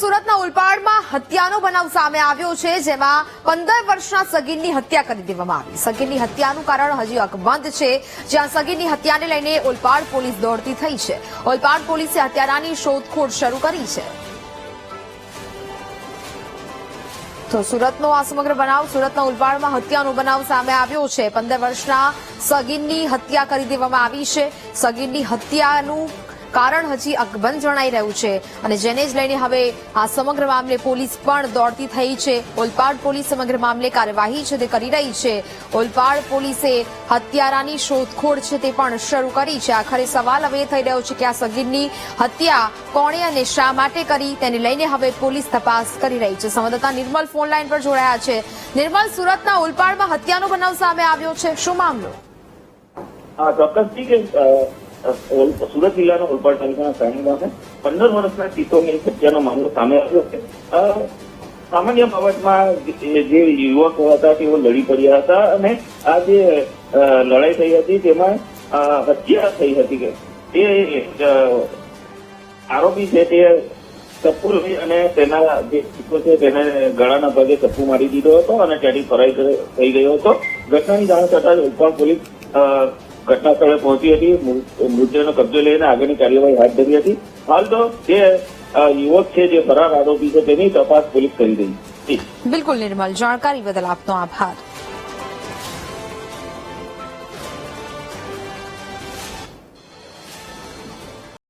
સુરતના ઉલપાડમાં હત્યાનો બનાવ સામે આવ્યો છે, જેમાં પંદર વર્ષના સગીરની હત્યા કરી દેવામાં આવી. સગીરની હત્યાનું કારણ હજી અકબંધ છે, જ્યાં સગીરની હત્યાને લઈને ઉલપાડ પોલીસ દોડતી થઈ છે. ઉલપાડ પોલીસે હત્યારાની શોધખોળ શરૂ કરી છે. તો સુરતનો આ સમગ્ર બનાવ, સુરતના ઉલપાડમાં હત્યાનો બનાવ સામે આવ્યો છે. પંદર વર્ષના સગીરની હત્યા કરી દેવામાં આવી છે. સગીરની હત્યાનું કારણ હજી અકબંધ જણાઈ રહ્યું છે અને જેને જ લઈને હવે આ સમગ્ર મામલે પોલીસ પણ દોડતી થઈ છે. ઓલપાડ પોલીસ સમગ્ર મામલે કાર્યવાહી છે તે કરી રહી છે. ઓલપાડ પોલીસે હત્યારાની શોધખોળ છે તે પણ શરૂ કરી છે. આખરે સવાલ હવે થઈ રહ્યો છે કે આ સગીરની હત્યા કોણે અને શા માટે કરી? તેને લઈને હવે પોલીસ તપાસ કરી રહી છે. સંવાદદાતા નિર્મલ ફોન લાઈન પર જોડાયા છે. નિર્મલ, સુરતના ઓલપાડમાં હત્યાનો બનાવ સામે આવ્યો છે. શું મામલો? ચોક્કસથી કે સુરત જિલ્લાના ઓલપાડ તાલુકાના સાણી ગામે પંદર વર્ષના એક હત્યાનો મામલો સામે આવ્યો છે. સામાન્ય બાબતમાં જે યુવકો હતા, તેઓ લડી પડ્યા હતા અને આ જે લડાઈ થઈ હતી તેમાં હત્યા થઈ હતી કે તે આરોપી છે તે ચપ્પુ અને તેના જે ચિત્તો છે તેને ગળાના ભાગે ચપ્પુ મારી દીધો હતો અને ત્યાંથી ફરાઈ થઈ ગયો હતો. ઘટનાની જાણ થતાં જ પોલીસ ઘટના સ્થળે પહોંચી હતી. મૃતદેહનો કબજો લઈને આગળની કાર્યવાહી હાથ ધરી હતી. હાલ તો જે યુવક છે, જે ફરાર આરોપી છે, તેની તપાસ પોલીસ કરી રહી છે. બિલકુલ નિર્મલ, જાણકારી બદલ આપનો આભાર.